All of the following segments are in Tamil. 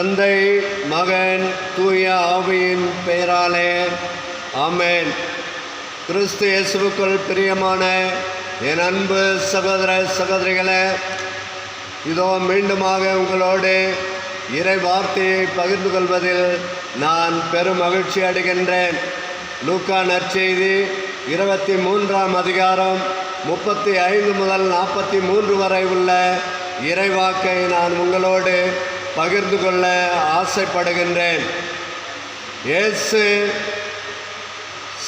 தந்தை மகன் தூய ஆவியின் பெயராலே ஆமேன். கிறிஸ்து இயேசுக்குள் பிரியமான என் அன்பு சகோதர சகோதரிகளே இதோ மீண்டுமாக உங்களோடு இறை வார்த்தையை பகிர்ந்து கொள்வதில் நான் பெரும் மகிழ்ச்சி அடைகின்றேன். லூக்கா நற்செய்தி இருபத்தி மூன்றாம் அதிகாரம் முப்பத்தி ஐந்து முதல் நாற்பத்தி மூன்று வரை உள்ள இறைவாக்கை நான் உங்களோடு பகிர்ந்து கொள்ள ஆசைப்படுகின்றேன். இயேசு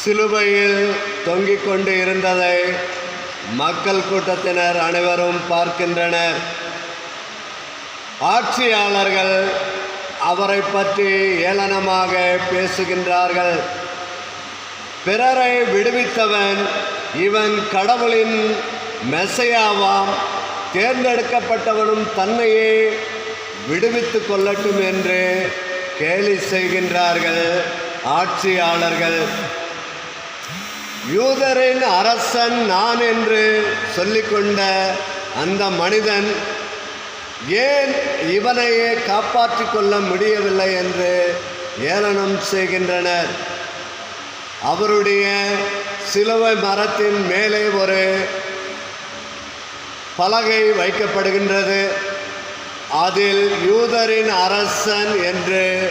சிலுவையில் தொங்கிக் கொண்டு இருந்ததை மக்கள் கூட்டத்தினர் அனைவரும் பார்க்கின்றனர். ஆட்சியாளர்கள் அவரை பற்றி ஏளனமாக பேசுகின்றார்கள். பிறரை விடுவித்தவன் இவன் கடவுளின் மெசையாவாம் தேர்ந்தெடுக்கப்பட்டவனும் தன்னையே விடுவித்து கொள்ளட்டும் என்று கேலி செய்கின்றார்கள் ஆட்சியாளர்கள். யூதரின் அரசன் நான் என்று சொல்லிக்கொண்ட அந்த மனிதன் ஏன் இவனையே காப்பாற்றிக் கொள்ள முடியவில்லை என்று ஏளனம் செய்கின்றனர். அவருடைய சிலுவை மரத்தின் மேலே ஒரு பலகை வைக்கப்படுகின்றது. அதில் யூதரின் அரசன் என்று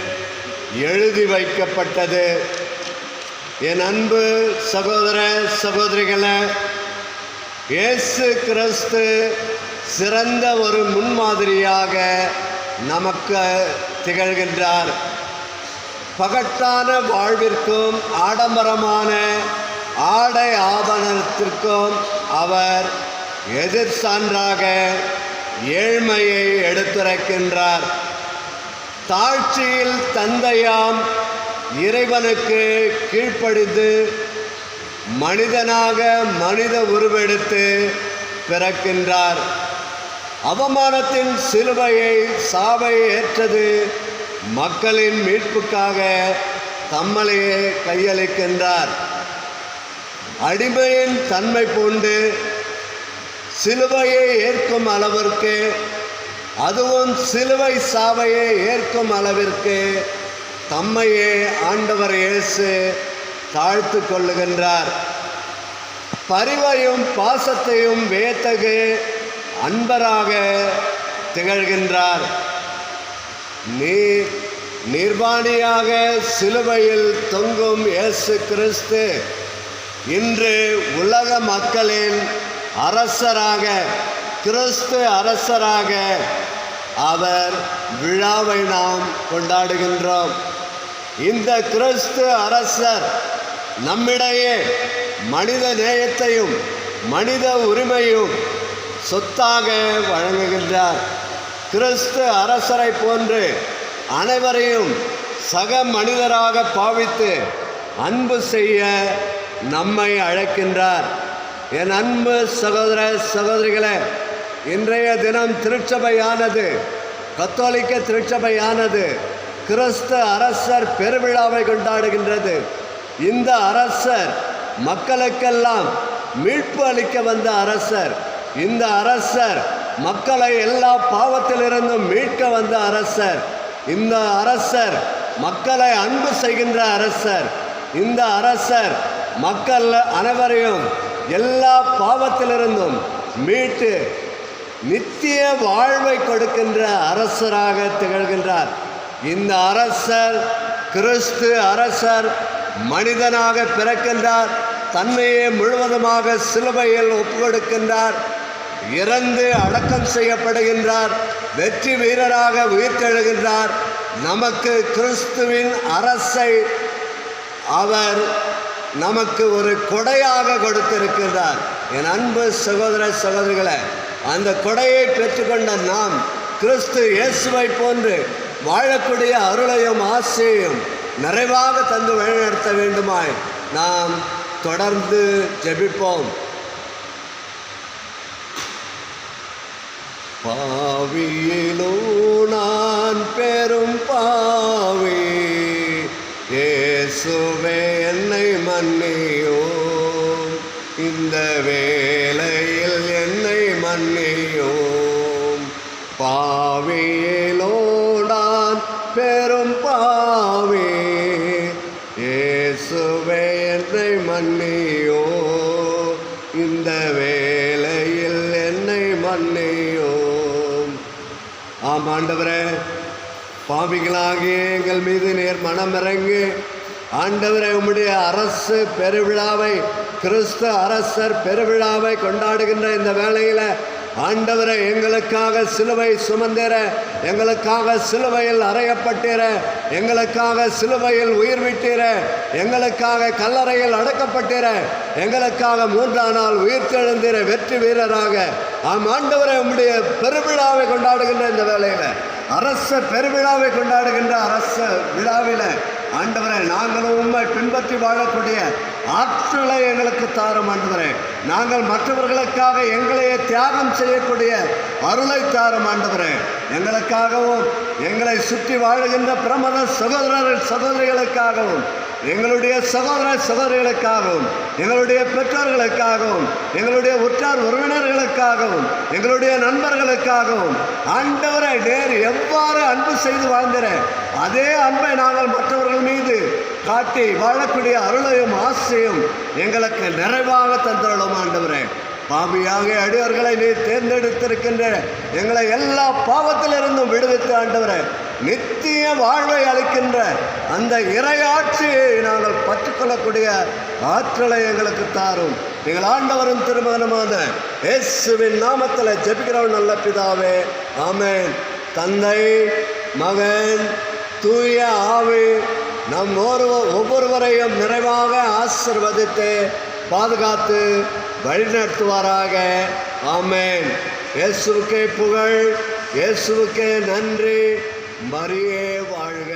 எழுதி வைக்கப்பட்டது. என் அன்பு சகோதர சகோதரிகளை இயேசு கிறிஸ்து சிறந்த ஒரு முன்மாதிரியாக நமக்கு திகழ்கின்றார். பகட்டான வாழ்விற்கும் ஆடம்பரமான ஆடை ஆபரணத்திற்கும் அவர் எதிர் சான்றாக ஏழ்மையை எடுத்துரைக்கின்றார். தாழ்ச்சியில் தந்தையாம் இறைவனுக்கு கீழ்ப்படிந்து மனிதனாக மனித உருவெடுத்து பிறக்கின்றார். அவமானத்தின் சிலுவையை சாவை ஏற்றது மக்களின் மீட்புக்காக தம்மளையே கையளிக்கின்றார். அடிமையின் தன்மை பூண்டு சிலுவையை ஏற்கும் அளவிற்கு அதுவும் சிலுவை சாவையை ஏற்கும் அளவிற்கு தம்மையே ஆண்டவர் இயேசு தாழ்த்து கொள்ளுகின்றார். பரிவையும் பாசத்தையும் வேத்தகு அன்பராக திகழ்கின்றார். நீர் நிர்வாணியாக சிலுவையில் தொங்கும் இயேசு கிறிஸ்து இன்று உலக மக்களின் அரசராக கிறிஸ்து அரசராக அவர் விழாவை நாம் கொண்டாடுகின்றோம். இந்த கிறிஸ்து அரசர் நம்மிடையே மனித நேயத்தையும் மனித உரிமையும் சொத்தாக வழங்குகின்றார். கிறிஸ்து அரசரை போன்று அனைவரையும் சக மனிதராக பாவித்து அன்பு செய்ய நம்மை அழைக்கின்றார். என் அன்பு சகோதர சகோதரிகளே இன்றைய தினம் திருச்சபையானது கத்தோலிக்க திருச்சபையானது கிறிஸ்து அரசர் பெருவிழாவை கொண்டாடுகின்றது. இந்த அரசர் மக்களுக்கெல்லாம் மீட்பு அளிக்க வந்த அரசர் இந்த அரசர் மக்களை எல்லா பாவத்திலிருந்தும் மீட்க வந்த அரசர் இந்த அரசர் மக்களை அன்பு செய்கின்ற அரசர் இந்த அரசர் மக்கள் அனைவரையும் எல்லா பாவத்திலிருந்தும் மீட்டு நித்திய வாழ்வை கொடுக்கின்ற அரசராக திகழ்கின்றார். இந்த அரசர் கிறிஸ்து அரசர் மனிதனாக பிறக்கின்றார். தன்னையே முழுவதுமாக சிலுவையில் ஒப்புக்கொடுக்கின்றார். இறந்து அடக்கம் செய்யப்படுகின்றார். வெற்றி வீரராக உயிர்த்தெழுகின்றார். நமக்கு கிறிஸ்துவின் அரசை அவர் நமக்கு ஒரு கொடையாக கொடுத்திருக்கின்றார். என் அன்பு சகோதர சகோதரிகளை அந்த கொடையை பெற்றுக்கொண்ட நாம் கிறிஸ்து இயேசுவை போன்று வாழக்கூடிய அருளையும் ஆசையும் நிறைவாக தந்து வழிநடத்த வேண்டுமாய் நாம் தொடர்ந்து ஜெபிப்போம். பாவியிலோ நான் பெரும் பாவி இயேசுவே மன்னியோம் இந்த வேலையில் என்னை மன்னியோம் பாவியிலோடான் பெரும் பாவி. இயேசுவே என்னை மன்னியோ. இந்த வேலையில் என்னை மன்னியோம் ஆமாண்டவரே பாவிகளாகிய எங்கள் மீது நேர் மனமிறங்கி. ஆண்டவரை உம்முடைய அரசு பெருவிழாவை கிறிஸ்து அரசர் பெருவிழாவை கொண்டாடுகின்ற இந்த வேளையில் ஆண்டவரை எங்களுக்காக சிலுவை சுமந்திர எங்களுக்காக சிலுவையில் அறையப்பட்டிர எங்களுக்காக சிலுவையில் உயிர் விட்டிர எங்களுக்காக கல்லறையில் அடக்கப்பட்டிர எங்களுக்காக மூன்றாம் நாள் உயிர் தெழுந்திர வெற்றி வீரராக. ஆம் ஆண்டவரை உம்முடைய பெருவிழாவை கொண்டாடுகின்ற இந்த வேளையில் அரச பெருவிழாவை கொண்டாடுகின்ற அரச விழாவில் ஆண்டவரை நாங்களும் உண்மை பின்பற்றி வாழக்கூடிய ஆற்றலை எங்களுக்கு தாரும் ஆண்டவரே. நாங்கள் மற்றவர்களுக்காக எங்களையே தியாகம் செய்யக்கூடிய அருளை தாரும் ஆண்டவரே. எங்களுக்காகவும் எங்களை சுற்றி வாழுகின்ற பிரமத சகோதரர் சகோதரிகளுக்காகவும் எங்களுடைய சகோதர சகோதரிகளுக்காகவும் எங்களுடைய பெற்றோர்களுக்காகவும் எங்களுடைய உற்றார் உறவினர்களுக்காகவும் எங்களுடைய நண்பர்களுக்காகவும் ஆண்டவரை நேர் எவ்வாறு அன்பு செய்து வாழ்ந்திர அதே அன்பை நாங்கள் மற்றவர்கள் மீது காட்டி வாழக்கூடிய அருளையும் ஆசையும் எங்களுக்கு நிறைவாக தந்துள்ளோம் ஆண்டவரே. பாவியாக அடியவர்களை நீ தேர்ந்தெடுத்திருக்கின்ற எங்களை எல்லா பாவத்திலிருந்தும் விடுவித்து ஆண்டவரே. நித்திய வாழ்வை அளிக்கின்ற அந்த இறையாட்சியை நாங்கள் பற்றுக்கொள்ளக்கூடிய ஆற்றலை எங்களுக்கு தாரும். எங்கள் ஆண்டவரும் திருமகனமான இயேசுவின் நாமத்தில் ஜெபிக்கிறவன் நல்ல பிதாவே ஆமேன். தந்தை மகன் தூய ஆவி நம் ஒருவர் ஒவ்வொருவரையும் நிறைவாக ஆசிர்வதித்து பாதுகாத்து வழிநடத்துவாராக. ஆமேன். இயேசுக்கே புகழ் இயேசுக்கே நன்றி. மறியே வாழ்க.